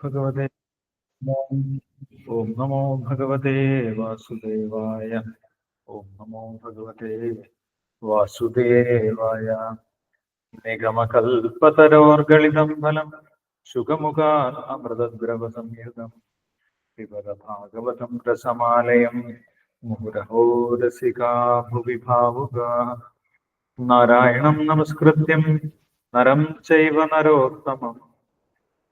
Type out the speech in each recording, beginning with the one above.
ഭഗവതേ ഓം നമോ ഭഗവതേ വാസുദേവായ ഓം നമോ ഭഗവതേ വാസുദേവായ നിഗമകൽപ്പതരോർഗളിതം ഫലം സുഖമുഖാത് അമൃതദ്രവ സംയുതം വിവര ഭാഗവതം രസമാലയം മുഹുരഹോ രസികാ ഭുവി നാരായണം നമസ്കൃത്യം നരം ചൈവ നരോത്തമം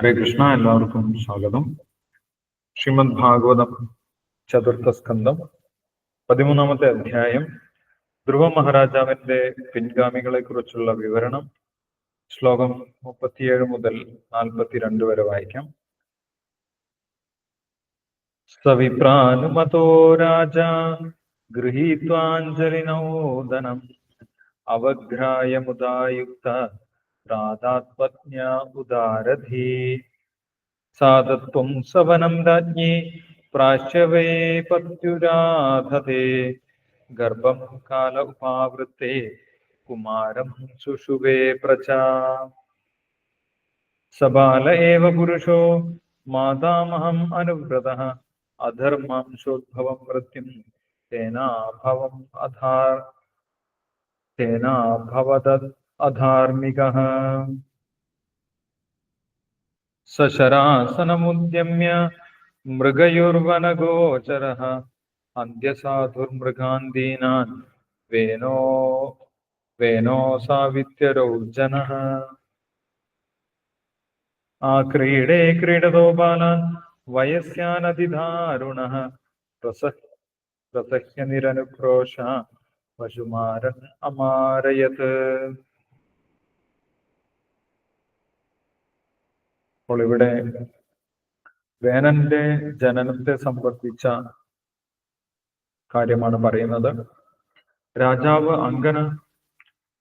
ഹരേ കൃഷ്ണ എല്ലാവർക്കും സ്വാഗതം. ശ്രീമദ് ഭാഗവതം ചതുർത്ഥ സ്കന്ധം പതിമൂന്നാമത്തെ അധ്യായം. ധ്രുവ മഹാരാജാവിന്റെ പിൻഗാമികളെ കുറിച്ചുള്ള വിവരണം ശ്ലോകം മുപ്പത്തിയേഴ് മുതൽ നാൽപ്പത്തിരണ്ട് വരെ വായിക്കാം. സവിപ്രാനുമതോ രാജ ഗൃഹീത്വാഞ്ജലിനോദനം അവഘ്രായ तादात्मज्ञ उदारधि। साधत्वं सवनं राज्ञे, प्राश्यवे पत्युराधते। गर्भं काल उपावृत्ते, कुमारं सुषुवे प्रचा सबाल एव पुरुषो मातामहम् अनुव्रतः अधर्मांशोद्भवं मृत्युं तेनाभवम् अधार तेनाभवदत् തേനാഭവത അധാർമികः സശരാസനമുദ്യമ്യ മൃഗയുർവനഗോചരः അന്ത്യസാധുർമൃഗാന്തീനാൻ വേനോ വേനോ സാവിത്യരൗജനः ആ ക്രീഡേ ക്രീഡതോ ബാലാൻ വയസ്യാനതിദാരുണः പ്രസഹ പ്രസഹ്യ അപ്പോൾ ഇവിടെ വേനന്റെ ജനനത്തെ സംബന്ധിച്ച കാര്യമാണ് പറയുന്നത്. രാജാവ് അങ്കന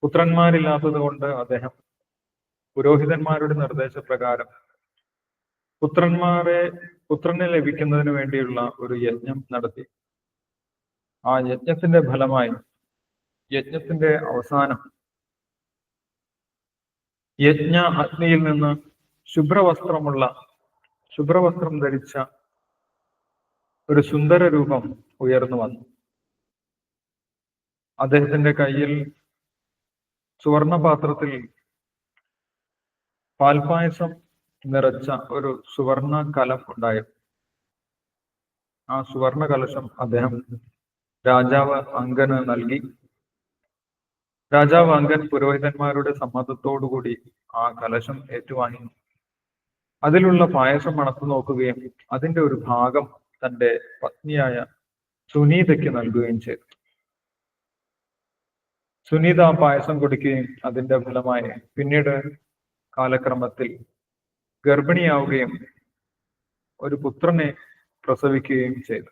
പുത്രന്മാരില്ലാത്തത് കൊണ്ട് അദ്ദേഹം പുരോഹിതന്മാരുടെ നിർദ്ദേശപ്രകാരം പുത്രന്മാരെ പുത്രനെ ലഭിക്കുന്നതിന് വേണ്ടിയുള്ള ഒരു യജ്ഞം നടത്തി. ആ യജ്ഞത്തിന്റെ ഫലമായി യജ്ഞത്തിന്റെ അവസാനം യജ്ഞ അഗ്നിയിൽ നിന്ന് ശുഭ്രവസ്ത്രമുള്ള ശുഭ്രവസ്ത്രം ധരിച്ച ഒരു സുന്ദര രൂപം ഉയർന്നു വന്നു. അദ്ദേഹത്തിന്റെ കയ്യിൽ സുവർണപാത്രത്തിൽ പാൽപായസം നിറച്ച ഒരു സുവർണ കലം ഉണ്ടായിരുന്നു ആ സുവർണ കലശം അദ്ദേഹം രാജാവ് അങ്കന് നൽകി. രാജാവ് അങ്കൻ പുരോഹിതന്മാരുടെ സമ്മതത്തോടുകൂടി ആ കലശം ഏറ്റുവാങ്ങി. അതിലുള്ള പായസം മണത്തു നോക്കുകയും അതിന്റെ ഒരു ഭാഗം തന്റെ പത്നിയായ സുനീതയ്ക്ക് നൽകുകയും ചെയ്തു. സുനീത ആ പായസം കുടിക്കുകയും അതിന്റെ ഫലമായി പിന്നീട് കാലക്രമത്തിൽ ഗർഭിണിയാവുകയും ഒരു പുത്രനെ പ്രസവിക്കുകയും ചെയ്തു.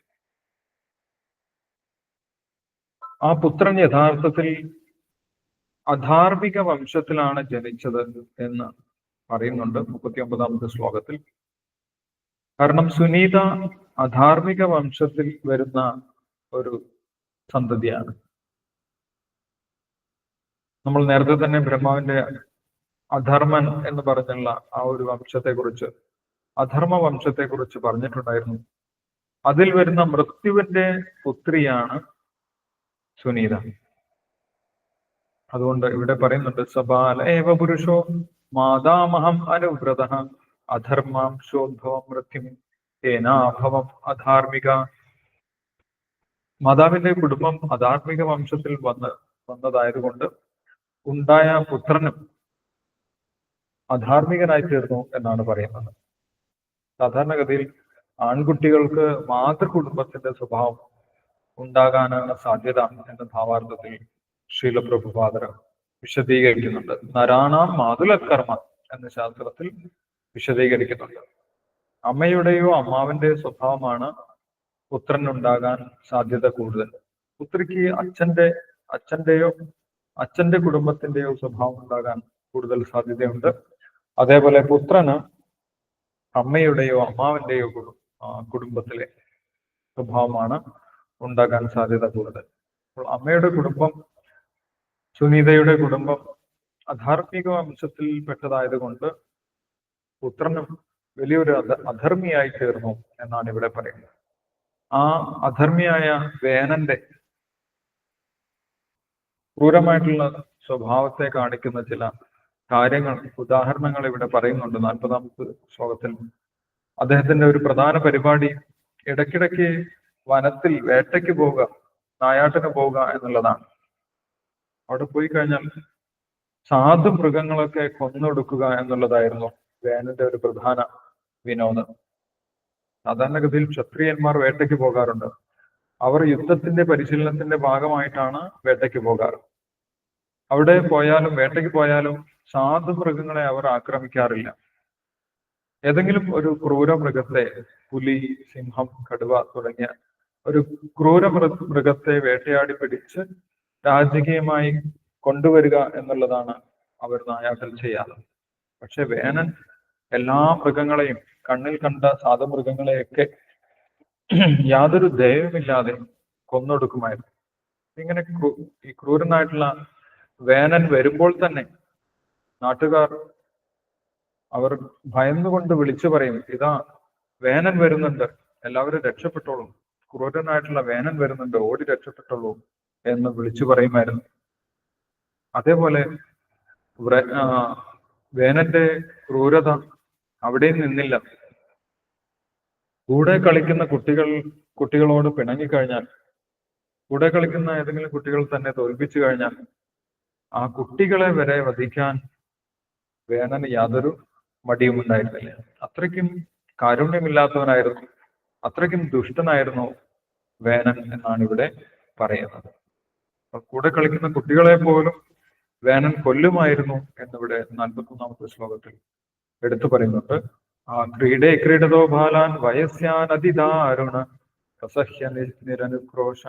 ആ പുത്രൻ യഥാർത്ഥത്തിൽ അധാർമിക വംശത്തിലാണ് ജനിച്ചത് എന്ന് പറയുന്നുണ്ട്. മുപ്പത്തി ഒമ്പതാമത്തെ ശ്ലോകത്തിൽ. കാരണം സുനീത അധാർമിക വംശത്തിൽ വരുന്ന ഒരു സന്തതിയാണ്. നമ്മൾ നേരത്തെ തന്നെ ബ്രഹ്മാവിന്റെ അധർമ്മൻ എന്ന് പറഞ്ഞുള്ള ആ ഒരു വംശത്തെക്കുറിച്ച് അധർമ്മ വംശത്തെ കുറിച്ച് പറഞ്ഞിട്ടുണ്ടായിരുന്നു. അതിൽ വരുന്ന മൃത്യുവിന്റെ പുത്രിയാണ് സുനീത. അതുകൊണ്ട് ഇവിടെ പറയുന്നുണ്ട് സബാല ഏവ പുരുഷോ മാതാമഹം അനുവ്രത അധർമാംശോദ്ഭവം മൃത്യു തേനാഭവം അധാർമിക മാതാവിന്റെ കുടുംബം അധാർമിക വംശത്തിൽ വന്ന് വന്നതായതുകൊണ്ട് ഉണ്ടായ പുത്രനും അധാർമികനായി തീർന്നു എന്നാണ് പറയുന്നത്. സാധാരണഗതിയിൽ ആൺകുട്ടികൾക്ക് മാതൃകുടുംബത്തിന്റെ സ്വഭാവം ഉണ്ടാകാനാണ് സാധ്യത എന്ന ഭാവാർത്ഥത്തിൽ ശീലപ്രഭുപാദർ വിശദീകരിക്കുന്നുണ്ട്. നരാണാം മാതുലക്കർമ്മ എന്ന ശാസ്ത്രത്തിൽ വിശദീകരിക്കുന്നുണ്ട്. അമ്മയുടെയോ അമ്മാവിന്റെയോ സ്വഭാവമാണ് പുത്രനുണ്ടാകാൻ സാധ്യത കൂടുതൽ. പുത്രിക്ക് അച്ഛന്റെ അച്ഛന്റെയോ അച്ഛന്റെ കുടുംബത്തിന്റെയോ സ്വഭാവം ഉണ്ടാകാൻ കൂടുതൽ സാധ്യതയുണ്ട്. അതേപോലെ പുത്രന് അമ്മയുടെയോ അമ്മാവിന്റെയോ കുടുംബത്തിലെ സ്വഭാവമാണ് ഉണ്ടാകാൻ സാധ്യത കൂടുതൽ. അപ്പോൾ അമ്മയുടെ കുടുംബം സുനീതയുടെ കുടുംബം അധാർമിക വംശത്തിൽ പെട്ടതായതുകൊണ്ട് പുത്രനും വലിയൊരു അധ- അധർമ്മിയായി തീർന്നു എന്നാണ് ഇവിടെ പറയുന്നത്. ആ അധർമ്മിയായ വേനന്റെ ക്രൂരമായിട്ടുള്ള സ്വഭാവത്തെ കാണിക്കുന്ന ചില കാര്യങ്ങൾ ഉദാഹരണങ്ങൾ ഇവിടെ പറയുന്നുണ്ട്. നാൽപ്പതാമത്തെ ശ്ലോകത്തിൽ അദ്ദേഹത്തിന്റെ ഒരു പ്രധാന പരിപാടി ഇടയ്ക്കിടയ്ക്ക് വനത്തിൽ വേട്ടയ്ക്ക് പോവുക നായാട്ടിന് പോവുക എന്നുള്ളതാണ്. അവിടെ പോയി കഴിഞ്ഞാൽ സാധു മൃഗങ്ങളൊക്കെ കൊന്നൊടുക്കുക എന്നുള്ളതായിരുന്നു വേനന്റെ ഒരു പ്രധാന വിനോദം. സാധാരണഗതിയിൽ ക്ഷത്രിയന്മാർ വേട്ടയ്ക്ക് പോകാറുണ്ട്. അവർ യുദ്ധത്തിന്റെ പരിശീലനത്തിന്റെ ഭാഗമായിട്ടാണ് വേട്ടയ്ക്ക് പോകാറ്. അവിടെ പോയാലും വേട്ടയ്ക്ക് പോയാലും സാധു മൃഗങ്ങളെ അവർ ആക്രമിക്കാറില്ല. ഏതെങ്കിലും ഒരു ക്രൂര മൃഗത്തെ പുലി സിംഹം കടുവ തുടങ്ങിയ ഒരു ക്രൂര മൃഗത്തെ വേട്ടയാടി പിടിച്ച് രാജകീയമായി കൊണ്ടുവരിക എന്നുള്ളതാണ് അവർ നായാട്ടൽ ചെയ്യാറ്. പക്ഷെ വേനൻ എല്ലാ മൃഗങ്ങളെയും കണ്ണിൽ കണ്ട സാധു മൃഗങ്ങളെയൊക്കെ യാതൊരു ദയവുമില്ലാതെ കൊന്നൊടുക്കുമായിരുന്നു. ഇങ്ങനെ ഈ ക്രൂരനായിട്ടുള്ള വേനൻ വരുമ്പോൾ തന്നെ നാട്ടുകാർ അവർ ഭയന്നുകൊണ്ട് വിളിച്ചു പറയും ഇതാ വേനൻ വരുന്നുണ്ട്. എല്ലാവരും രക്ഷപ്പെട്ടോളും. ക്രൂരനായിട്ടുള്ള വേനൻ വരുന്നുണ്ട്. ഓടി രക്ഷപ്പെട്ടോളൂ. എന്ന് വിളിച്ചു പറയുമായിരുന്നു. അതേപോലെ വേനന്റെ ക്രൂരത അവിടെയും നിന്നില്ല. കൂടെ കളിക്കുന്ന കുട്ടികൾ കുട്ടികളോട് പിണങ്ങിക്കഴിഞ്ഞാൽ കൂടെ കളിക്കുന്ന ഏതെങ്കിലും കുട്ടികൾ തന്നെ തോൽപ്പിച്ചു കഴിഞ്ഞാൽ ആ കുട്ടികളെ വരെ വധിക്കാൻ വേനന് യാതൊരു മടിയും ഉണ്ടായിരുന്നില്ല. അത്രയ്ക്കും കാരുണ്യമില്ലാത്തവനായിരുന്നു. അത്രയ്ക്കും ദുഷ്ടനായിരുന്നു വേനൻ എന്നാണ് ഇവിടെ പറയുന്നത്. കൂടെ കളിക്കുന്ന കുട്ടികളെ പോലും വേനൻ കൊല്ലുമായിരുന്നു എന്നിവിടെ നാൽപ്പത്തി ഒന്നാമത്തെ ശ്ലോകത്തിൽ എടുത്തു പറയുന്നുണ്ട്. ആ ക്രീഡേ ക്രീഡതോ ബാലാൻ വയസ്യാൻ അതിദാരുണ പ്രസഹ്യ നി- നിരനുക്രോശ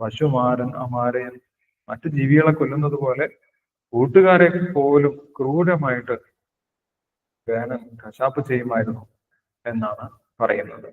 പശുമാരൻ അമാരയൻ. മറ്റു ജീവികളെ കൊല്ലുന്നത് പോലെ കൂട്ടുകാരെ പോലും ക്രൂരമായിട്ട് വേനൽ കശാപ്പ് ചെയ്യുമായിരുന്നു എന്നാണ് പറയുന്നത്.